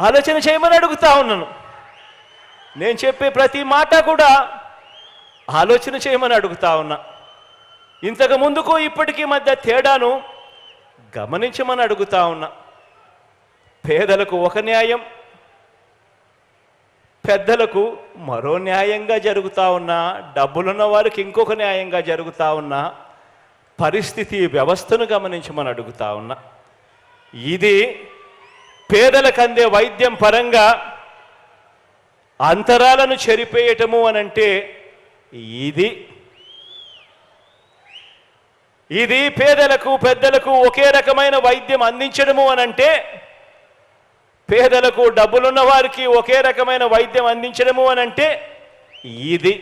ఆలోచన చేయమని అడుగుతా ఉన్నాను. నేను చెప్పే ప్రతి మాట కూడా ఆలోచన చేయమని అడుగుతా ఉన్నా. ఇంతకు ముందుకు ఇప్పటికీ మధ్య తేడాను గమనించమని అడుగుతా ఉన్నా. పేదలకు ఒక న్యాయం పెద్దలకు మరో న్యాయంగా జరుగుతూ ఉన్నా డబ్బులున్న వారికి ఇంకొక న్యాయంగా జరుగుతూ ఉన్నా పరిస్థితి వ్యవస్థను గమనించమని అడుగుతా ఉన్నా. ఇది పేదలకు అందే వైద్యం పరంగా అంతరాలను చెరిపేయటము అనంటే ఇది. ఇది పేదలకు పెద్దలకు ఒకే రకమైన వైద్యం అందించడము అనంటే పేదలకు డబ్బులున్న వారికి ఒకే రకమైన వైద్యం అందించడము అనంటే ఇది.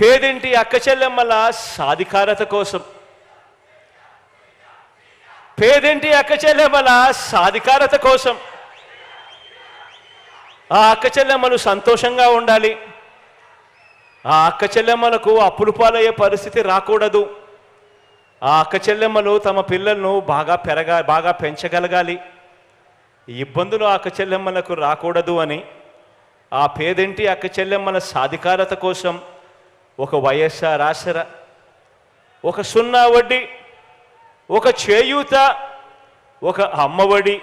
పేదింటి అక్క చెల్లెమ్మల సాధికారత కోసం పేదింటి అక్కచెల్లెమ్మల సాధికారత కోసం. ఆ అక్కచెల్లెమ్మలు సంతోషంగా ఉండాలి. ఆ అక్కచెల్లెమ్మలకు అప్పులు పాలయ్యే పరిస్థితి రాకూడదు. ఆ అక్కచెల్లెమ్మలు తమ పిల్లలను బాగా పెరగా బాగా పెంచగలగాలి. ఇబ్బందులు అక్కచెల్లెమ్మలకు రాకూడదు అని. ఆ పేదింటి అక్కచెల్లెమ్మల సాధికారత కోసం ఒక వైఎస్ఆర్ ఆసర ఒక సున్నా వడ్డీ. ఒక చేయూత ఒక అమ్మఒడి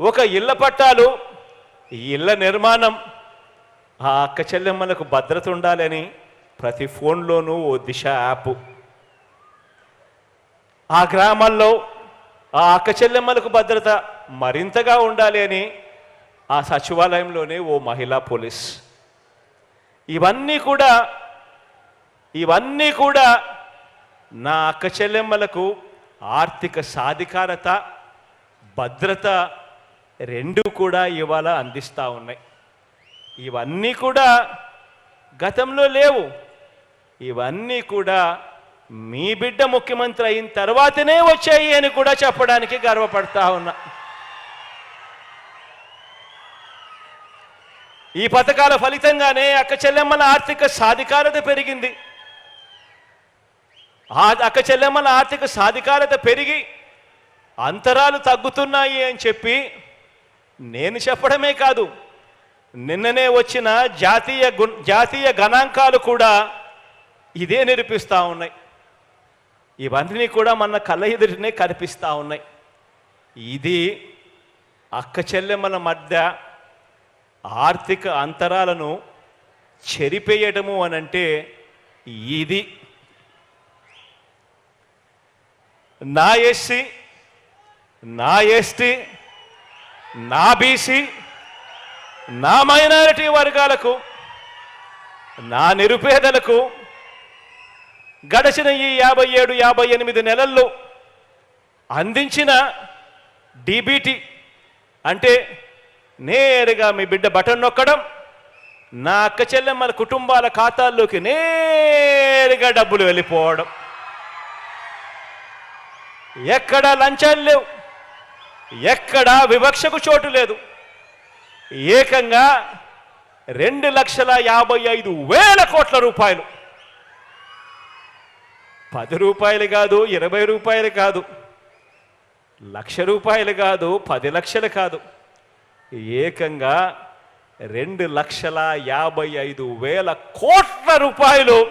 ఒక ఇళ్ళ పట్టాలు ఈ నిర్మాణం. ఆ అక్క చెల్లెమ్మలకు భద్రత ఉండాలని ప్రతి ఫోన్లోనూ ఓ దిశ యాప్. ఆ గ్రామాల్లో ఆ అక్క చెల్లెమ్మలకు భద్రత మరింతగా ఉండాలి అని ఆ సచివాలయంలోనే ఓ మహిళా పోలీస్. ఇవన్నీ కూడా ఇవన్నీ కూడా నా అక్క చెల్లెమ్మలకు ఆర్థిక సాధికారత భద్రత రెండు కూడా ఇవాళ అందిస్తూ ఉన్నాయి. ఇవన్నీ కూడా గతంలో లేవు. ఇవన్నీ కూడా మీ బిడ్డ ముఖ్యమంత్రి అయిన తర్వాతనే వచ్చాయి అని కూడా చెప్పడానికి గర్వపడతా ఉన్నా. ఈ పథకాల ఫలితంగానే అక్క చెల్లెమ్మల ఆర్థిక సాధికారత పెరిగింది. అక్క చెల్లెమ్మల ఆర్థిక సాధికారత పెరిగి అంతరాలు తగ్గుతున్నాయి అని చెప్పి నేను చెప్పడమే కాదు నిన్ననే వచ్చిన జాతీయ గు- జాతీయ గణాంకాలు కూడా ఇదే నిరూపిస్తూ ఉన్నాయి. ఇవన్నీ కూడా మన కళ్ళ ఎదుటినే కనిపిస్తూ ఉన్నాయి. ఇది అక్క చెల్లెమ్మల మధ్య ఆర్థిక అంతరాలను చెరిపేయటము అనంటే ఇది నా ఎస్సీ నా ఎస్టీ నా బీసీ నా మైనారిటీ వర్గాలకు నా నిరుపేదలకు గడిచిన ఈ యాభై ఏడు యాభై ఎనిమిది నెలల్లో అందించిన డీబీటీ అంటే నేరుగా మీ బిడ్డ బటన్ నొక్కడం నా అక్క చెల్లెమ్మల కుటుంబాల ఖాతాల్లోకి నేరుగా డబ్బులు వెళ్ళిపోవడం. ఎక్కడ లంచాలు లేవు ఎక్కడా వివక్షకు చోటు లేదు. ఏకంగా రెండు లక్షల యాభై ఐదు వేల కోట్ల రూపాయలు. పది రూపాయలు కాదు ఇరవై రూపాయలు కాదు లక్ష రూపాయలు కాదు పది లక్షలు కాదు. ఏకంగా రెండు లక్షల యాభై ఐదు వేల కోట్ల రూపాయలు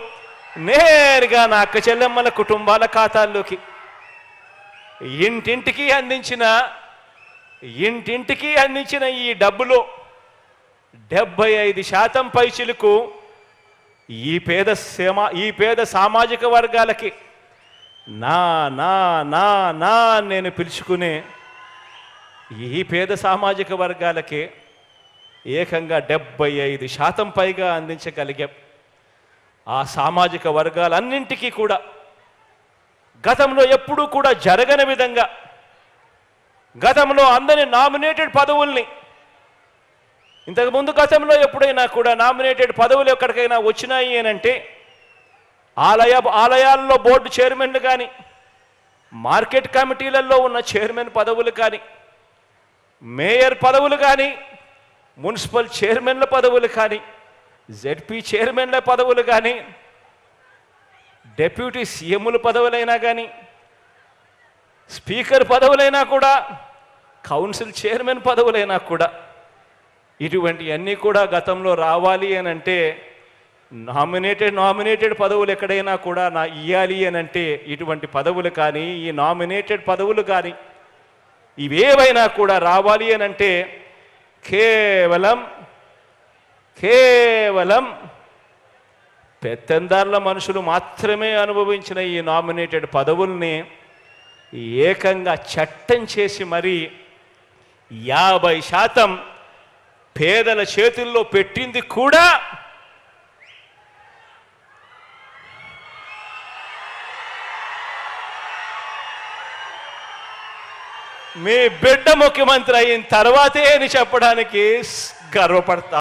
నేరుగా నా అక్క చెల్లెమ్మల కుటుంబాల ఖాతాల్లోకి ఇంటింటికి అందించిన ఇంటింటికి అందించిన ఈ డబ్బులో డెబ్బై ఐదు శాతం పైచిలకు ఈ పేద సమా ఈ పేద సామాజిక వర్గాలకి నా నా నా నా నేను పిలుచుకునే ఈ పేద సామాజిక వర్గాలకి ఏకంగా డెబ్బై ఐదు శాతం పైగా అందించగలిగాం. ఆ సామాజిక వర్గాలన్నింటికీ కూడా గతంలో ఎప్పుడూ కూడా జరగని విధంగా గతంలో అందరి నామినేటెడ్ పదవుల్ని ఇంతకుముందు గతంలో ఎప్పుడైనా కూడా నామినేటెడ్ పదవులు ఎక్కడికైనా వచ్చినాయి అనంటే ఆలయ ఆలయాల్లో బోర్డు చైర్మన్లు కానీ మార్కెట్ కమిటీలలో ఉన్న చైర్మన్ పదవులు కానీ మేయర్ పదవులు కానీ మున్సిపల్ చైర్మన్ల పదవులు కానీ జెడ్పీ చైర్మన్ల పదవులు కానీ డెప్యూటీ సీఎంల పదవులైనా కానీ స్పీకర్ పదవులైనా కూడా కౌన్సిల్ చైర్మన్ పదవులైనా కూడా ఇటువంటివన్నీ కూడా గతంలో రావాలి అని అంటే నామినేటెడ్ నామినేటెడ్ పదవులు ఎక్కడైనా కూడా నా ఇయ్యాలి అని అంటే ఇటువంటి పదవులు కానీ ఈ నామినేటెడ్ పదవులు కానీ ఇవేవైనా కూడా రావాలి అని అంటే కేవలం కేవలం పెత్తందారుల మనుషులు మాత్రమే అనుభవించిన ఈ నామినేటెడ్ పదవుల్ని ఏకంగా చట్టం చేసి మరి యాభై శాతం పేదల చేతుల్లో పెట్టింది కూడా మీ బిడ్డ ముఖ్యమంత్రి అయిన తర్వాతే అని చెప్పడానికి గర్వపడతా